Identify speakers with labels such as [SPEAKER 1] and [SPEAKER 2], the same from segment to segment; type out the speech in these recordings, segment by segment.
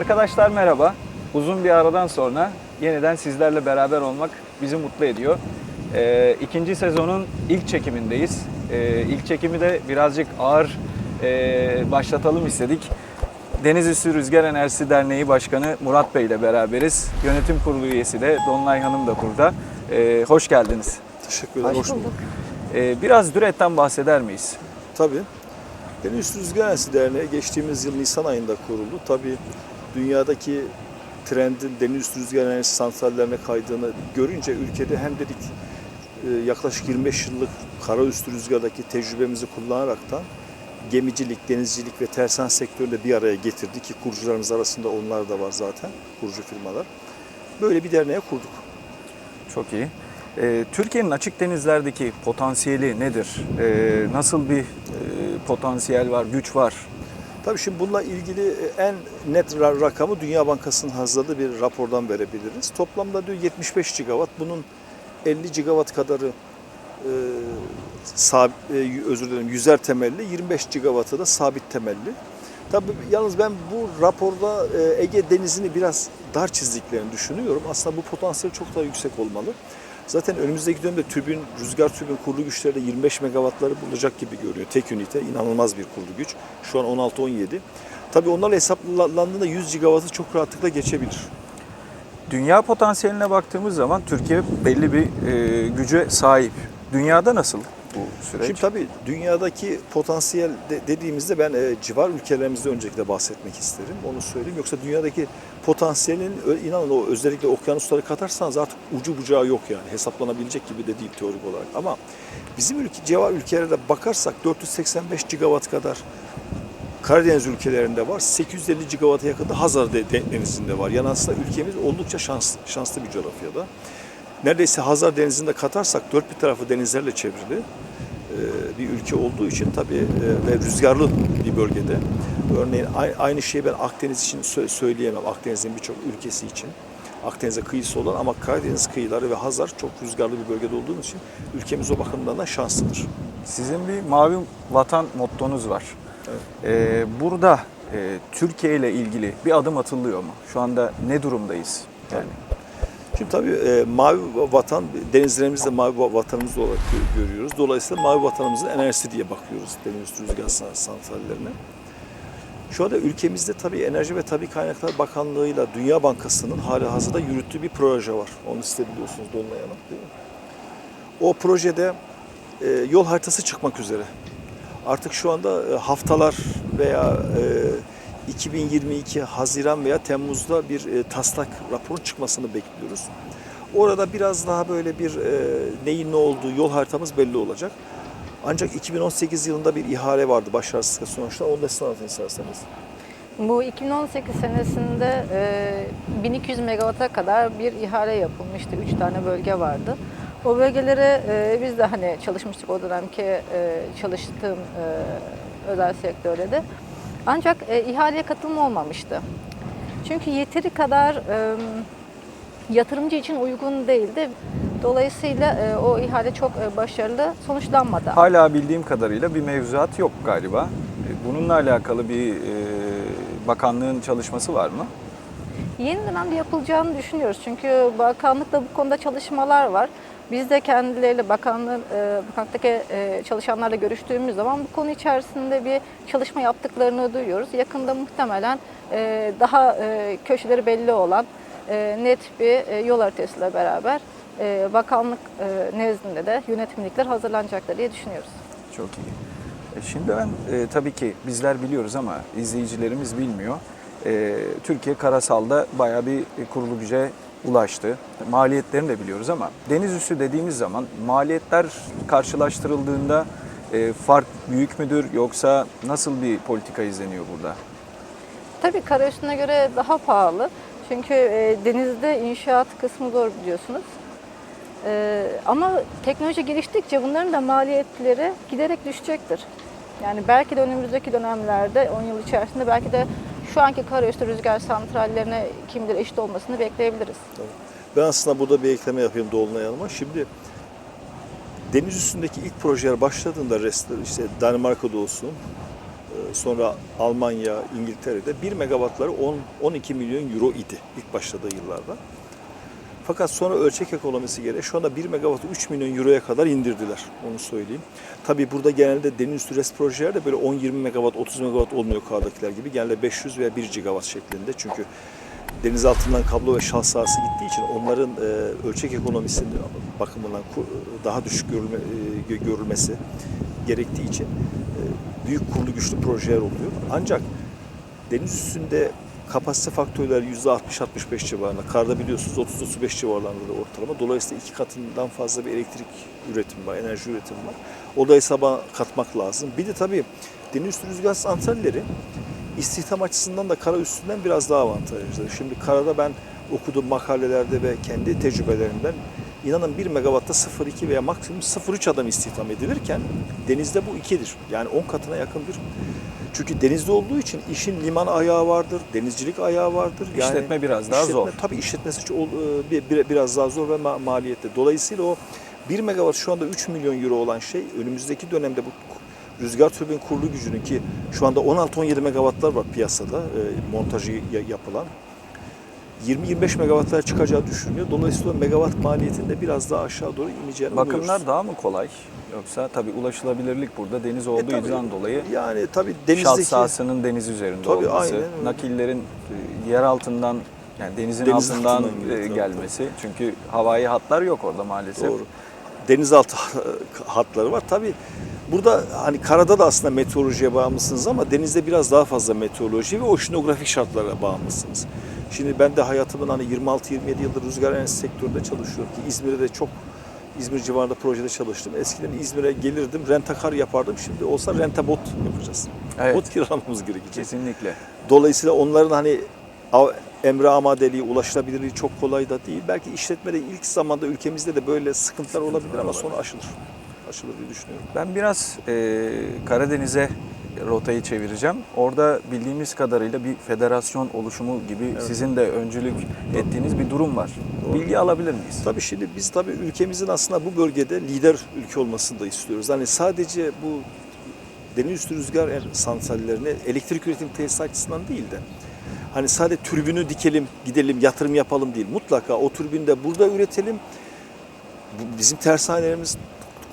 [SPEAKER 1] Arkadaşlar merhaba. Uzun bir aradan sonra yeniden sizlerle beraber olmak bizi mutlu ediyor. Ee, ikinci sezonun ilk çekimindeyiz. Ee, ilk çekimi de birazcık ağır e, başlatalım istedik. Denizüstü Rüzgar Enerjisi Derneği Başkanı Murat Bey ile beraberiz. Yönetim kurulu üyesi de Dolunay Hanım da burada. Ee, hoş geldiniz.
[SPEAKER 2] Teşekkür ederim.
[SPEAKER 3] Hoş bulduk.
[SPEAKER 1] Ee, biraz Düret'ten bahseder miyiz?
[SPEAKER 2] Tabii. Deniz Rüzgar Enerjisi Derneği geçtiğimiz yıl Nisan ayında kuruldu. Tabii dünyadaki trendin deniz üstü rüzgar enerjisi santrallerine kaydığını görünce ülkede hem dedik e, yaklaşık 25 yıllık kara üstü rüzgardaki tecrübemizi kullanaraktan gemicilik, denizcilik ve tersan sektöründe bir araya getirdik ki kurucularımız arasında onlar da var zaten, kurucu firmalar. Böyle bir derneğe kurduk.
[SPEAKER 1] Çok iyi. Ee, Türkiye'nin açık denizlerdeki potansiyeli nedir? Ee, nasıl bir e, potansiyel var, güç var?
[SPEAKER 2] Tabii şimdi bununla ilgili e, en net ra- rakamı Dünya Bankası'nın hazırladığı bir rapordan verebiliriz. Toplamda diyor 75 gigawatt. Bunun 50 gigawatt kadarı e, sabit, e, özür dilerim yüzer temelli, 25 gigawattı da sabit temelli. Tabii yalnız ben bu raporda e, Ege Denizi'ni biraz dar çizdiklerini düşünüyorum. Aslında bu potansiyel çok daha yüksek olmalı. Zaten önümüzdeki dönemde türbin, rüzgar türbin kurulu güçleri de 25 megawattları bulacak gibi görünüyor. Tek ünite inanılmaz bir kurulu güç. Şu an 16-17. Tabii onlarla hesaplandığında 100 gigawattı çok rahatlıkla geçebilir.
[SPEAKER 1] Dünya potansiyeline baktığımız zaman Türkiye belli bir e, güce sahip. Dünyada nasıl bu süreç?
[SPEAKER 2] Şimdi tabii dünyadaki potansiyel de- dediğimizde ben e, civar ülkelerimizde öncelikle bahsetmek isterim. Onu söyleyeyim. Yoksa dünyadaki potansiyelin inanın o özellikle okyanusları katarsanız artık ucu bucağı yok yani. Hesaplanabilecek gibi de değil teorik olarak. Ama bizim ülke, civar ülkelere bakarsak 485 gigawatt kadar Karadeniz ülkelerinde var. 850 gigawatt'a yakın da Hazar de- de- Denizi'nde var. Yani aslında ülkemiz oldukça şanslı, şanslı bir coğrafyada. Neredeyse Hazar Denizi'nde katarsak dört bir tarafı denizlerle çevrili e, bir ülke olduğu için tabii e, ve rüzgarlı bir bölgede. Örneğin aynı şeyi ben Akdeniz için sö- söyleyemem. Akdeniz'in birçok ülkesi için. Akdeniz'e kıyısı olan ama Karadeniz kıyıları ve Hazar çok rüzgarlı bir bölgede olduğumuz için ülkemiz o bakımdan da şanslıdır.
[SPEAKER 1] Sizin bir mavi vatan mottonuz var.
[SPEAKER 2] Evet.
[SPEAKER 1] Ee, burada e, Türkiye ile ilgili bir adım atılıyor mu? Şu anda ne durumdayız? Yani
[SPEAKER 2] Şimdi tabii e, mavi vatan, denizlerimizi de mavi vatanımız olarak gö- görüyoruz. Dolayısıyla mavi vatanımızın enerjisi diye bakıyoruz deniz rüzgar san- santrallerine. Şu anda ülkemizde tabii Enerji ve Tabii Kaynaklar Bakanlığı'yla Dünya Bankası'nın hali hazırda yürüttüğü bir proje var. Onu siz biliyorsunuz Dolunay Hanım değil mi? O projede e, yol haritası çıkmak üzere. Artık şu anda e, haftalar veya e, 2022 Haziran veya Temmuz'da bir e, taslak raporun çıkmasını bekliyoruz. Orada biraz daha böyle bir e, neyin ne olduğu yol haritamız belli olacak. Ancak 2018 yılında bir ihale vardı başarısızlıkla sonuçta. Onu da size anlatın isterseniz.
[SPEAKER 3] Bu 2018 senesinde e, 1200 megawatt'a kadar bir ihale yapılmıştı. Üç tane bölge vardı. O bölgelere e, biz de hani çalışmıştık o dönemki e, çalıştığım e, özel sektörde de. Ancak e, ihaleye katılım olmamıştı. Çünkü yeteri kadar e, yatırımcı için uygun değildi. Dolayısıyla e, o ihale çok e, başarılı sonuçlanmadı.
[SPEAKER 1] hala bildiğim kadarıyla bir mevzuat yok galiba. E, Bununla alakalı bir e, bakanlığın çalışması var mı?
[SPEAKER 3] Yeni dönemde yapılacağını düşünüyoruz. Çünkü bakanlıkta bu konuda çalışmalar var. Biz de kendileriyle bakanlığın, e, bakanlıktaki e, çalışanlarla görüştüğümüz zaman bu konu içerisinde bir çalışma yaptıklarını duyuyoruz. Yakında muhtemelen e, daha e, köşeleri belli olan e, net bir e, yol haritasıyla beraber e, bakanlık e, nezdinde de yönetimlikler hazırlanacaktır diye düşünüyoruz.
[SPEAKER 1] Çok iyi. E, Şimdi ben e, tabii ki bizler biliyoruz ama izleyicilerimiz bilmiyor. E, Türkiye karasalda bayağı bir kurulu güce ulaştı. Maliyetlerini de biliyoruz ama deniz üstü dediğimiz zaman maliyetler karşılaştırıldığında e, fark büyük müdür yoksa nasıl bir politika izleniyor burada?
[SPEAKER 3] Tabii kara üstüne göre daha pahalı. Çünkü e, denizde inşaat kısmı zor biliyorsunuz. E, ama teknoloji geliştikçe bunların da maliyetleri giderek düşecektir. Yani belki de önümüzdeki dönemlerde 10 yıl içerisinde belki de şu anki karaüstü rüzgar santrallerine kim bilir eşit olmasını bekleyebiliriz.
[SPEAKER 2] Ben aslında burada bir ekleme yapayım Dolunay Hanım'a. Şimdi deniz üstündeki ilk projeler başladığında restler işte Danimarka'da olsun, e, sonra Almanya, İngiltere'de 1 megawattları 10 12 milyon euro idi ilk başladığı yıllarda. Fakat sonra ölçek ekonomisi gereği şu anda 1 megawattı 3 milyon euroya kadar indirdiler. Onu söyleyeyim. Tabii burada genelde deniz süresi projeler de böyle 10-20 megawatt, 30 megawatt olmuyor yukarıdakiler gibi. Genelde 500 veya 1 gigawatt şeklinde. Çünkü deniz altından kablo ve şah sahası gittiği için onların e, ölçek ekonomisinin bakımından daha düşük görülme, e, gö- görülmesi gerektiği için e, büyük kurulu güçlü projeler oluyor. Ancak deniz üstünde kapasite faktörleri %60-65 civarında. Karda biliyorsunuz 30-35 civarlarında da ortalama. Dolayısıyla iki katından fazla bir elektrik üretimi var, enerji üretimi var. O da hesaba katmak lazım. Bir de tabii deniz üstü rüzgar santralleri istihdam açısından da kara üstünden biraz daha avantajlı. Şimdi karada ben okuduğum makalelerde ve kendi tecrübelerimden inanın 1 megawatta 0,2 veya maksimum 0,3 adam istihdam edilirken denizde bu 2'dir. Yani 10 katına yakındır. Çünkü denizde olduğu için işin liman ayağı vardır, denizcilik ayağı vardır.
[SPEAKER 1] İşletme biraz daha zor.
[SPEAKER 2] Tabii işletmesi e, bir- bir- biraz daha zor ve ma- maliyetli. Dolayısıyla o 1 megawatt şu anda 3 milyon euro olan şey önümüzdeki dönemde bu rüzgar türbin kurulu gücünün ki şu anda 16-17 megawattlar var piyasada e, montajı ya- yapılan. 20-25 megawattlara çıkacağı düşünülüyor. Dolayısıyla megawatt maliyetinde biraz daha aşağı doğru ineceğini
[SPEAKER 1] Bakımlar
[SPEAKER 2] umuyoruz.
[SPEAKER 1] daha mı kolay? Yoksa tabii ulaşılabilirlik burada deniz
[SPEAKER 2] E,
[SPEAKER 1] olduğu
[SPEAKER 2] tabii,
[SPEAKER 1] için dolayı
[SPEAKER 2] Yani tabii
[SPEAKER 1] şalt
[SPEAKER 2] denizdeki
[SPEAKER 1] sahasının deniz üzerinde
[SPEAKER 2] Tabii,
[SPEAKER 1] olması,
[SPEAKER 2] aynen
[SPEAKER 1] nakillerin e, yer altından yani denizin
[SPEAKER 2] Deniz
[SPEAKER 1] altından
[SPEAKER 2] altından geliyor,
[SPEAKER 1] e,
[SPEAKER 2] tabii,
[SPEAKER 1] gelmesi. Çünkü havai hatlar yok orada maalesef.
[SPEAKER 2] Doğru. Denizaltı hatları var. Tabii burada hani karada da aslında meteorolojiye bağımlısınız ama denizde biraz daha fazla meteoroloji ve oşinografik şartlara bağımlısınız. Şimdi ben de hayatımın hani 26-27 yıldır rüzgar enerjisi sektöründe çalışıyorum ki İzmir'de de çok İzmir civarında projede çalıştım. Eskiden İzmir'e gelirdim, rentakar yapardım. Şimdi olsa rentabot yapacağız.
[SPEAKER 1] Evet.
[SPEAKER 2] Bot kiralamamız gerekecek.
[SPEAKER 1] Kesinlikle.
[SPEAKER 2] Dolayısıyla onların hani emre amadeliği, ulaşılabilirliği çok kolay da değil. Belki işletmede ilk zamanda ülkemizde de böyle sıkıntılar olabilir ama sonra aşılır. Aşılır diye düşünüyorum.
[SPEAKER 1] Ben biraz e, Karadeniz'e rotayı çevireceğim. Orada bildiğimiz kadarıyla bir federasyon oluşumu gibi sizin de öncülük ettiğiniz bir durum var.
[SPEAKER 2] Doğru.
[SPEAKER 1] Bilgi alabilir miyiz?
[SPEAKER 2] Tabii şimdi biz tabii ülkemizin aslında bu bölgede lider ülke olmasını da istiyoruz. Hani sadece bu deniz üstü rüzgar er- santrallerini elektrik üretim tesisi açısından değil de hani sadece türbünü dikelim, gidelim, yatırım yapalım değil. Mutlaka o türbünü de burada üretelim. Bizim tersanelerimiz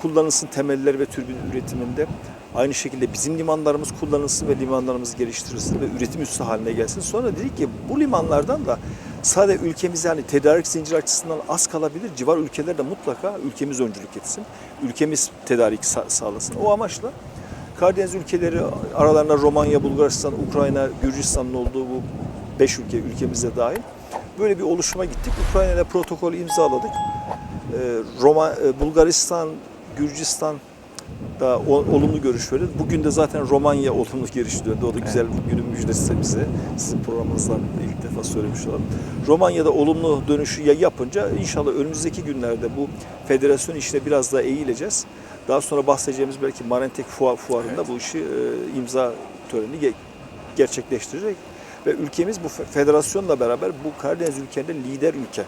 [SPEAKER 2] kullanılsın temeller ve türbün üretiminde. Aynı şekilde bizim limanlarımız kullanılsın ve limanlarımız geliştirilsin ve üretim üssü haline gelsin. Sonra dedik ki bu limanlardan da sadece ülkemiz yani tedarik zinciri açısından az kalabilir. Civar ülkeler de mutlaka ülkemiz öncülük etsin. Ülkemiz tedarik sa- sağlasın. O amaçla Karadeniz ülkeleri aralarında Romanya, Bulgaristan, Ukrayna, Gürcistan'ın olduğu bu beş ülke ülkemize dahil böyle bir oluşuma gittik. Ukrayna ile protokolü imzaladık. Ee, Roma, e, Bulgaristan, Gürcistan da o- olumlu görüş verdi. Bugün de zaten Romanya olumlu görüş döndü. O da güzel bir günün müjdesi bize. Sizin programınızdan ilk defa söylemiş olalım. Romanya'da olumlu dönüşü ya- yapınca inşallah önümüzdeki günlerde bu federasyon işine biraz daha eğileceğiz. Daha sonra bahsedeceğimiz belki Marentek fuar, fuarında bu işi e, imza töreni ge- gerçekleştirecek. Ve ülkemiz bu fe- federasyonla beraber bu Karadeniz ülkelerinde lider ülke.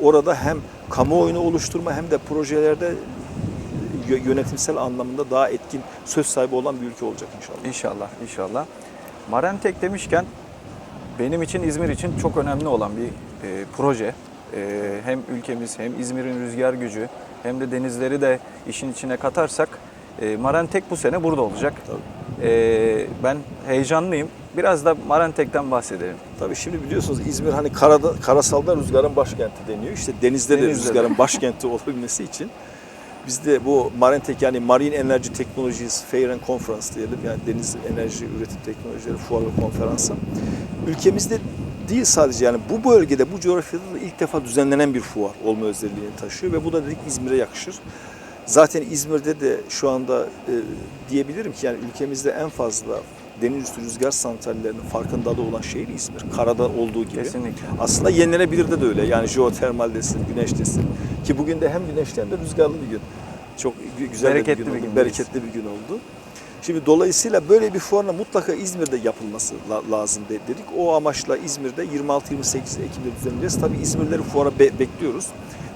[SPEAKER 2] Orada hem kamuoyunu oluşturma hem de projelerde yönetimsel anlamında daha etkin söz sahibi olan bir ülke olacak inşallah.
[SPEAKER 1] İnşallah, inşallah. Marentek demişken benim için İzmir için çok önemli olan bir e, proje. E, hem ülkemiz hem İzmir'in rüzgar gücü hem de denizleri de işin içine katarsak e, Marentek bu sene burada olacak. E, ben heyecanlıyım. Biraz da Marentek'ten bahsedelim.
[SPEAKER 2] Tabii şimdi biliyorsunuz İzmir hani karada, karasalda rüzgarın başkenti deniyor. İşte denizde, de
[SPEAKER 1] Denizde de.
[SPEAKER 2] rüzgarın başkenti olabilmesi için biz de bu Marentek yani Marine Energy Technologies Fair and Conference diyelim yani deniz enerji üretim teknolojileri fuar ve konferansı. Ülkemizde değil sadece yani bu bölgede bu coğrafyada da ilk defa düzenlenen bir fuar olma özelliğini taşıyor ve bu da dedik İzmir'e yakışır. Zaten İzmir'de de şu anda e, diyebilirim ki yani ülkemizde en fazla deniz üstü rüzgar santrallerinin farkındalığı olan şehir İzmir. Karada olduğu gibi.
[SPEAKER 1] Kesinlikle.
[SPEAKER 2] Aslında yenilenebilir de, de öyle. Yani jeotermal desin, güneş desin. Ki bugün de hem güneşli hem de rüzgarlı bir gün. Çok gü- güzel
[SPEAKER 1] Bereketli
[SPEAKER 2] bir gün
[SPEAKER 1] bir
[SPEAKER 2] oldu.
[SPEAKER 1] gündeyiz.
[SPEAKER 2] Bereketli bir gün oldu. Şimdi dolayısıyla böyle bir fuarın mutlaka İzmir'de yapılması la- lazım de- dedik. O amaçla İzmir'de 26-28 Ekim'de düzenleyeceğiz. Tabii İzmirlileri fuara be- bekliyoruz.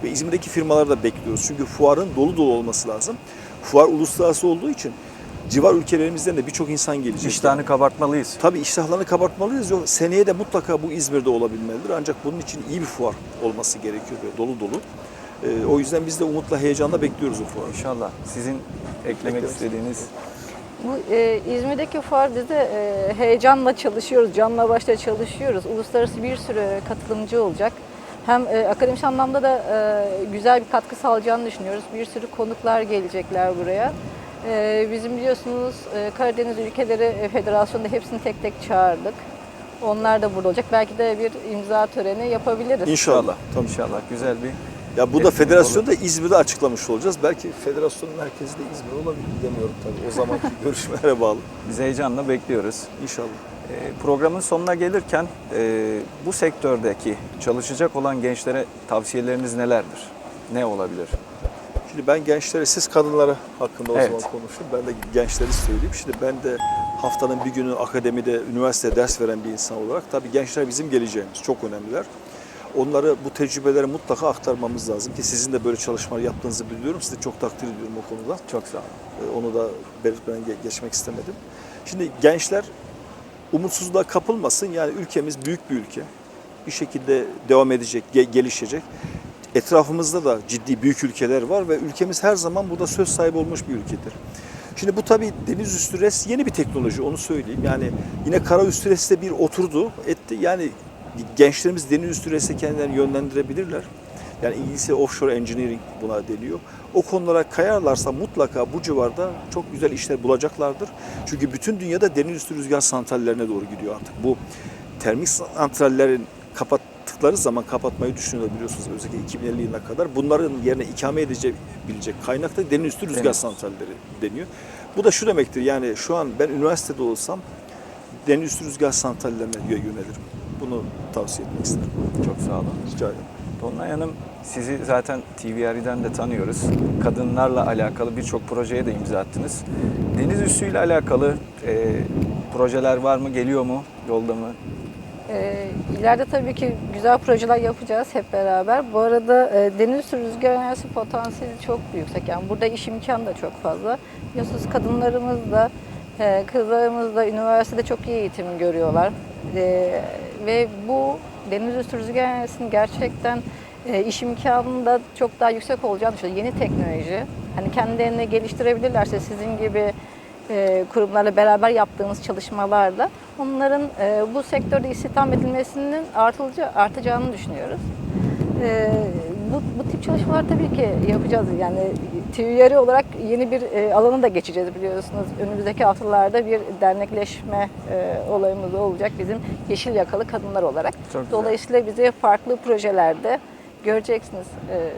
[SPEAKER 2] Ve İzmir'deki firmaları da bekliyoruz. Çünkü fuarın dolu dolu olması lazım. Fuar uluslararası olduğu için civar ülkelerimizden de birçok insan gelecek.
[SPEAKER 1] İştahını kabartmalıyız.
[SPEAKER 2] Tabii iştahlarını kabartmalıyız. Seneye de mutlaka bu İzmir'de olabilmelidir. Ancak bunun için iyi bir fuar olması gerekiyor ve dolu dolu. Ee, o yüzden biz de umutla, heyecanla bekliyoruz o fuarı.
[SPEAKER 1] İnşallah. Sizin eklemek
[SPEAKER 2] Eklemek
[SPEAKER 1] istediğiniz
[SPEAKER 3] Bu e, İzmir'deki fuar biz de e, heyecanla çalışıyoruz, canla başla çalışıyoruz. Uluslararası bir sürü katılımcı olacak. Hem e, akademik anlamda da e, güzel bir katkı sağlayacağını düşünüyoruz. Bir sürü konuklar gelecekler buraya. E, bizim biliyorsunuz e, Karadeniz ülkeleri e, federasyonda hepsini tek tek çağırdık. Onlar da burada olacak. Belki de bir imza töreni yapabiliriz.
[SPEAKER 2] İnşallah. Tabii.
[SPEAKER 1] İnşallah güzel bir
[SPEAKER 2] Ya bu da
[SPEAKER 1] Etkinlik
[SPEAKER 2] federasyonu da İzmir'de açıklamış olacağız. Belki federasyonun merkezi de İzmir olabilir demiyorum tabii. O zamanki görüşmelere bağlı.
[SPEAKER 1] biz heyecanla bekliyoruz.
[SPEAKER 2] İnşallah.
[SPEAKER 1] Ee, Programın sonuna gelirken e, bu sektördeki çalışacak olan gençlere tavsiyeleriniz nelerdir? Ne olabilir?
[SPEAKER 2] Şimdi ben gençlere, siz kadınlara hakkında o
[SPEAKER 1] Evet.
[SPEAKER 2] zaman konuşayım. Ben de gençleri söyleyeyim. Şimdi ben de haftanın bir günü akademide, üniversitede ders veren bir insan olarak tabii gençler bizim geleceğimiz. Çok önemliler. Onları bu tecrübeleri mutlaka aktarmamız lazım ki sizin de böyle çalışmalar yaptığınızı biliyorum. Sizi çok takdir ediyorum o konuda.
[SPEAKER 1] Çok sağ olun.
[SPEAKER 2] Ee, Onu da belirtmeden ge- geçmek istemedim. Şimdi gençler umutsuzluğa kapılmasın. Yani ülkemiz büyük bir ülke. Bir şekilde devam edecek, ge- gelişecek. Etrafımızda da ciddi büyük ülkeler var ve ülkemiz her zaman burada söz sahibi olmuş bir ülkedir. Şimdi bu tabii deniz üstü res yeni bir teknoloji onu söyleyeyim. Yani yine kara üstü res de bir oturdu etti. Yani gençlerimiz deniz üstü rese kendilerini yönlendirebilirler. Yani İngilizce offshore engineering buna deniyor. O konulara kayarlarsa mutlaka bu civarda çok güzel işler bulacaklardır. Çünkü bütün dünyada deniz üstü rüzgar santrallerine doğru gidiyor artık. Bu termik santrallerin kapattıkları zaman kapatmayı düşünüyorlar biliyorsunuz özellikle 2050 yılına kadar. Bunların yerine ikame edebilecek kaynak da deniz üstü rüzgar
[SPEAKER 1] Deniz.
[SPEAKER 2] santralleri deniyor. Bu da şu demektir yani şu an ben üniversitede olsam deniz üstü rüzgar santrallerine yönelirim. Bunu tavsiye etmek isterim.
[SPEAKER 1] Çok sağ olun.
[SPEAKER 2] Rica ederim.
[SPEAKER 1] Dolunay Hanım sizi zaten TVR'den de tanıyoruz. Kadınlarla alakalı birçok projeye de imza attınız. Deniz üssüyle alakalı e, projeler var mı? Geliyor mu? Yolda mı?
[SPEAKER 3] Ee, ileride tabii ki güzel projeler yapacağız hep beraber. Bu arada e, deniz üstü rüzgar enerjisi potansiyeli çok yüksek. Yani burada iş imkanı da çok fazla. Biliyorsunuz kadınlarımız da, e, kızlarımız da üniversitede çok iyi eğitim görüyorlar. E, ve bu deniz üstü rüzgar gerçekten e, iş imkanının da çok daha yüksek olacağını düşünüyorum. Yeni teknoloji. Hani kendilerini geliştirebilirlerse sizin gibi e, kurumlarla beraber yaptığımız çalışmalarla onların e, bu sektörde istihdam edilmesinin artılıcı, artacağını düşünüyoruz. E, bu, bu tip çalışmalar tabii ki yapacağız. Yani TÜYARI olarak yeni bir e, alana da geçeceğiz biliyorsunuz. Önümüzdeki haftalarda bir dernekleşme e, olayımız olacak bizim yeşil yakalı kadınlar olarak. Dolayısıyla bizi farklı projelerde göreceksiniz. E,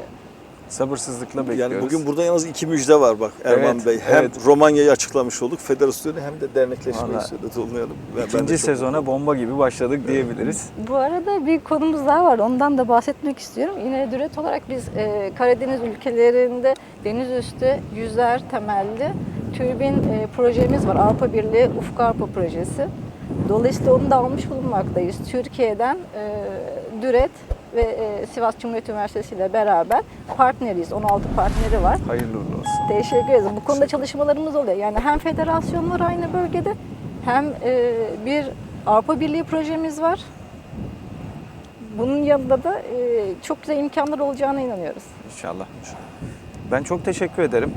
[SPEAKER 1] Sabırsızlıkla bekliyoruz.
[SPEAKER 2] Yani bugün burada yalnız iki müjde var bak Erman
[SPEAKER 1] Evet,
[SPEAKER 2] Bey. Hem
[SPEAKER 1] evet.
[SPEAKER 2] Romanya'yı açıklamış olduk, federasyonu hem de dernekleşmeyi. Olmayalım. Ben- ben de
[SPEAKER 1] İkinci
[SPEAKER 2] çok
[SPEAKER 1] sezona bomba gibi başladık diyebiliriz.
[SPEAKER 3] Bu arada bir konumuz daha var. Ondan da bahsetmek istiyorum. Yine Düret olarak biz e, Karadeniz ülkelerinde deniz üstü yüzer temelli türbin e, projemiz var. Avrupa Birliği Ufuk Avrupa projesi. Dolayısıyla onu da almış bulunmaktayız. Türkiye'den e, Düret ve e, Sivas Cumhuriyet Üniversitesi ile beraber partneriyiz. 16 partneri var.
[SPEAKER 1] Hayırlı uğurlu olsun.
[SPEAKER 3] Teşekkür ederiz. Bu konuda çalışmalarımız oluyor. Yani hem federasyon var aynı bölgede hem e, bir Avrupa Birliği projemiz var. Bunun yanında da e, çok güzel imkanlar olacağına inanıyoruz.
[SPEAKER 1] İnşallah. Ben çok teşekkür ederim.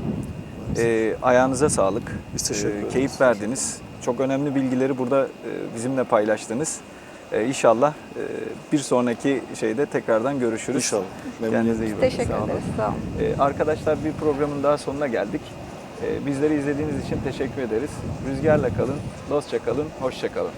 [SPEAKER 1] Ee, ayağınıza sağlık.
[SPEAKER 2] Biz teşekkür
[SPEAKER 1] Ee,
[SPEAKER 2] ederiz.
[SPEAKER 1] Keyif verdiniz. Çok önemli bilgileri burada e, bizimle paylaştınız. Ee, inşallah e, bir sonraki şeyde tekrardan görüşürüz.
[SPEAKER 2] İnşallah.
[SPEAKER 1] Kendinize iyi bakın.
[SPEAKER 3] Teşekkür
[SPEAKER 1] Sağ olun.
[SPEAKER 3] ederiz. Sağ olun.
[SPEAKER 1] Ee, arkadaşlar bir programın daha sonuna geldik. Ee, bizleri izlediğiniz için teşekkür ederiz. Rüzgarla kalın, dostça kalın, hoşça kalın.